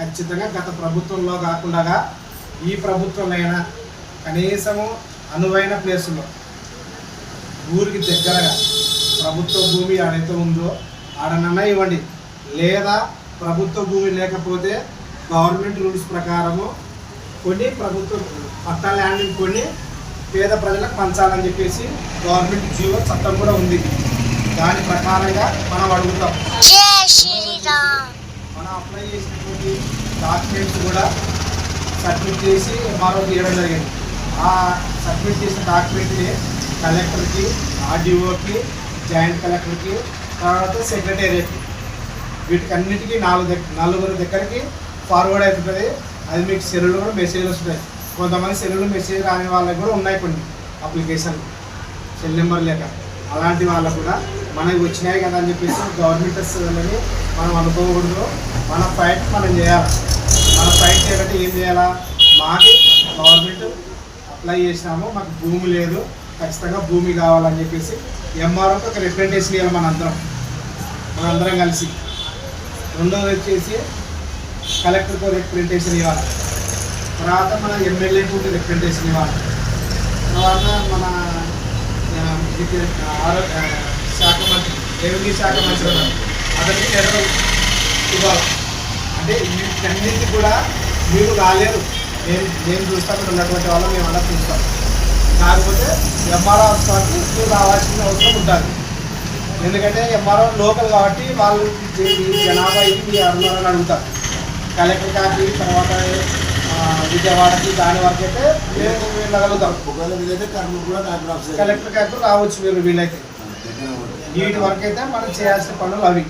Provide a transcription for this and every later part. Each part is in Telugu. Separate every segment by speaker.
Speaker 1: ఖచ్చితంగా గత ప్రభుత్వంలో కాకుండా ఈ ప్రభుత్వంలో అయినా కనీసము అనువైన ప్లేసులో ఊరికి దగ్గరగా ప్రభుత్వ భూమి ఆడైతే ఉందో ఆడనన్నా ఇవ్వండి. లేదా ప్రభుత్వ భూమి లేకపోతే గవర్నమెంట్ రూల్స్ ప్రకారము కొన్ని ప్రభుత్వ పట్టా ల్యాండ్ని కొన్ని పేద ప్రజలకు పంచాలని చెప్పేసి గవర్నమెంట్ జీవో చట్టం కూడా ఉంది. దాని ప్రకారంగా మనం అడుగుతాం
Speaker 2: జై శ్రీరామ్
Speaker 1: మనం అప్లై చేసినటువంటి డాక్యుమెంట్స్ కూడా సబ్మిట్ చేసి ఎంఆర్ఓకి ఇవ్వడం జరిగింది. ఆ సబ్మిట్ చేసిన డాక్యుమెంట్ని కలెక్టర్కి ఆర్డీఓకి జాయింట్ కలెక్టర్కి తర్వాత సెక్రటేరియట్కి. వీటికన్నిటికీ నాలుగు దగ్గర నలుగురు దగ్గరికి ఫార్వర్డ్ అవుతుంది అది మీకు సెల్లులు కూడా మెసేజ్లు వస్తున్నాయి కొంతమంది సెల్లు మెసేజ్ రాని వాళ్ళకి కూడా ఉన్నాయి కొన్ని అప్లికేషన్లు. సెల్ నెంబర్ లేక. అలాంటి వాళ్ళకు కూడా మనకి వచ్చినాయి కదా అని చెప్పేసి గవర్నమెంట్ వస్తుందని మనం అనుకోకూడదు. మన ఫైట్ మనం చేయాలి? మన ఫైట్ చేయాలంటే ఏం చేయాలా? మాకు గవర్నమెంట్ అప్లై చేసినాము మాకు భూమి లేదు. ఖచ్చితంగా భూమి కావాలని చెప్పేసి ఎంఆర్ఓకి ఒక రిప్రజెంటేషన్ ఇవ్వాలి మనందరం. మనందరం కలిసి. రెండోది వచ్చేసి కలెక్టర్కి రిప్రజెంటేషన్ ఇవ్వాలి. తర్వాత మన ఎమ్మెల్యేకి ఒక రిప్రజెంటేషన్ ఇవ్వాలి. తర్వాత మన ఆరో- శాఖ మంత్రి రెవెన్యూ శాఖ మంత్రి ఉన్నారు. అతనికి లెటర్ ఇవ్వాలి అంటే వీటన్నిటి కూడా మీరు రాలేరు. నేను నేను చూస్తాను ఇక్కడ ఉన్నటువంటి వాళ్ళు మేము అలా చూస్తాం. కాకపోతే ఎంఆర్ఓ హాస్పిటల్కి మీరు రావాల్సిన అవసరం ఉంటుంది ఎందుకంటే ఎంఆర్ఓ లోకల్ కాబట్టి వాళ్ళు జనాభా ఇది మీ అరుణాలని అడుగుతారు. కలెక్టర్ కాపీ తర్వాత విజయవాడకి దాని వరకు అయితే వెళ్ళగలుగుతాం.
Speaker 3: ఒకవేళ వీలైతే కర్నూలు కూడా కలెక్టర్ ఆఫీస్
Speaker 1: కలెక్టర్ కాకు రావచ్చు మీరు వీలైతే. వీటి వరకు అయితే మనం చేయాల్సిన పనులు అవి.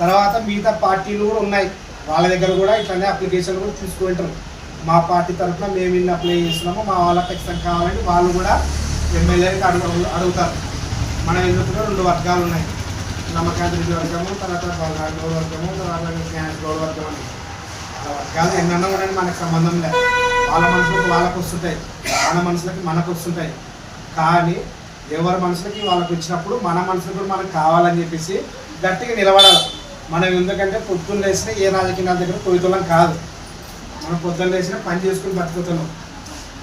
Speaker 1: తర్వాత మిగతా పార్టీలు కూడా ఉన్నాయి. వాళ్ళ దగ్గర కూడా ఇట్లనే అప్లికేషన్ కూడా తీసుకుంటారు మా పార్టీ తరఫున మేము ఇన్ని అప్లై చేస్తున్నాము. మా వాళ్ళకి ఖచ్చితంగా కావాలని వాళ్ళు కూడా ఎమ్మెల్యేకి అడుగు అడుగుతారు. మన ఎందుకు రెండు వర్గాలు ఉన్నాయి. నమ్మకాంతి రెడ్డి వర్గము తర్వాత వర్గము తర్వాత జ్ఞానేష్ గౌడ్ వర్గం అని. కానీ వర్గాలు ఎన్నన్నా కూడా మనకు సంబంధం లేదు వాళ్ళ మనుషులకు వాళ్ళకు వస్తుంటాయి. మన మనుషులకి మనకు వస్తుంటాయి. కానీ ఎవరి మనుషులకి వాళ్ళకి వచ్చినప్పుడు మన మనుషులకు కూడా మనకు కావాలని చెప్పేసి గట్టిగా నిలబడాలి. మనం ఎందుకంటే పొద్దున్న లేచిన ఏ రాజకీయాల దగ్గర పోయితులం కాదు. మనం పొద్దున్న లేచిన పని చేసుకుని బతుకుతున్నాం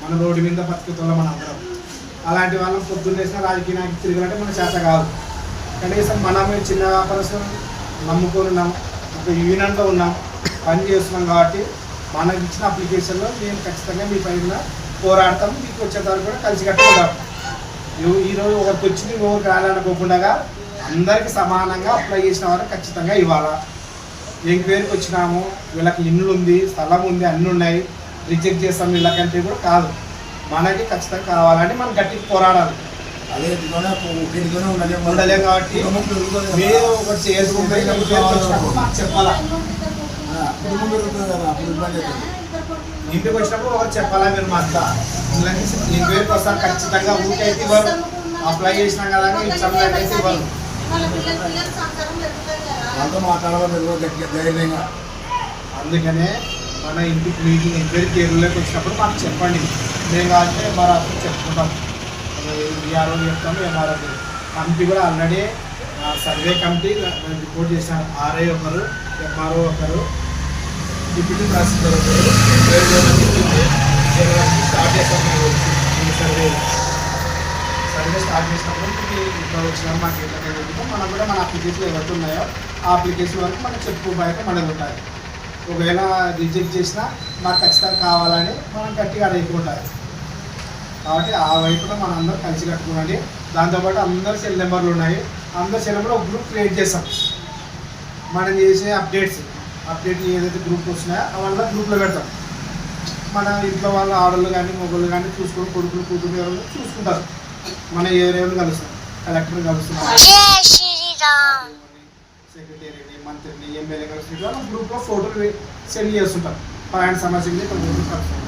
Speaker 1: మన రోడ్డు మీద బతుకుతున్నాం మన అందరం. అలాంటి వాళ్ళం పొద్దున్న లేచిన రాజకీయ నాయకులు తిరగాలంటే మన చేత కాదు. కనీసం మనమే చిన్న వ్యాపారస్తులు నమ్ముకొని ఉన్నాం. ఒక యూనియన్లో ఉన్నాం. పని చేస్తున్నాం కాబట్టి మనకి ఇచ్చిన అప్లికేషన్లో మేము ఖచ్చితంగా మీ పైన పోరాడతాం. మీకు వచ్చేదాన్ని కూడా కలిసి కట్టుకుంటాం. ఈరోజు ఒకరికి వచ్చింది ఇంకొకరికి రాలనుకోకుండా అందరికి సమానంగా అప్లై చేసిన వారు ఖచ్చితంగా ఇవ్వాలా? ఎంక్వైరీకి వచ్చినాము? వీళ్ళకి ఇల్లు ఉంది స్థలం ఉంది అన్నీ ఉన్నాయి. రిజెక్ట్ చేస్తాం వీళ్ళకంటే కూడా కాదు. మనకి ఖచ్చితంగా కావాలని మనం గట్టిగా పోరాడాలి.
Speaker 3: అదే ఉండలేం
Speaker 1: కాబట్టి మీరు ఒకటి చేసుకుంటే చెప్పాలా?
Speaker 3: కుటుంబం పెరుగుతుంది కదా అప్పుడు ఇబ్బంది అవుతుంది
Speaker 1: ఇంటికి వచ్చినప్పుడు ఒకరు చెప్పాలా మీరు మాకు ఎంక్వైరీకి వస్తారు ఖచ్చితంగా ఊరికి అయితే ఇవ్వరు. అప్లై చేసినా కదా అని ఇచ్చాం అయితే ఇవ్వరు.
Speaker 3: వాళ్ళతో మాట్లాడాలి మీరు ధైర్యంగా.
Speaker 1: అందుకనే మన ఇంటికి మీటింగ్ ఎంక్వైరీ కేరులోకి వచ్చినప్పుడు మాకు చెప్పండి. మేము కావాలంటే ఎంఆర్ఓ చెప్పుకుంటాం. విఆర్ఓ చెప్తాము ఎంఆర్ఓ కమిటీ కూడా ఆల్రెడీ సర్వే కమిటీ రిపోర్ట్ చేశాను ఆర్ఐ ఒకరు ఎంఆర్ఓ ఒకరు డిప్యూటీ తహసీల్దార్ గారు ఏడు స్టార్ట్ చేస్తాం ఈ సర్వే. సర్వే స్టార్ట్ చేసినప్పుడు మీకు ఇట్లా వచ్చినా మాకు ఇట్లా జరుగుతుందో మనం కూడా మన అప్లికేషన్ ఎవరికి ఉన్నాయో ఆ అప్లికేషన్ వరకు మనం చెప్పుకోబోయాక మనది ఉంటుంది ఒకవేళ రిజెక్ట్ చేసినా మాకు ఖచ్చితంగా కావాలని మనం గట్టిగా అడుగుకుంటారు. కాబట్టి ఆ వైపులో మనం అందరూ కలిసి కట్టుకోండి. దాంతోపాటు అందరు సెల్ నెంబర్లు ఉన్నాయి. అందరు సెల్ నెంబర్ ఒక గ్రూప్ క్రియేట్ చేస్తాం. మనం చేసే అప్డేట్స్. అప్డేట్ ఏదైతే గ్రూప్ వచ్చినాయో అవన్నీ గ్రూప్లో పెడతాం. మన ఇంట్లో వాళ్ళ ఆడళ్ళు కానీ మొగళ్ళు కానీ చూసుకొని కొడుకులు కూతురు ఎవరు చూసుకుంటారు. మన ఏరియాలో కలుస్తాం. కలెక్టర్ కలుస్తున్నాం సెక్రటరీని మంత్రిని ఎమ్మెల్యే కలిసి గ్రూప్లో ఫోటోలు సెండ్ చేస్తుంటారు ప్రయాణ సమస్యలు కొంచెం కలుస్తాం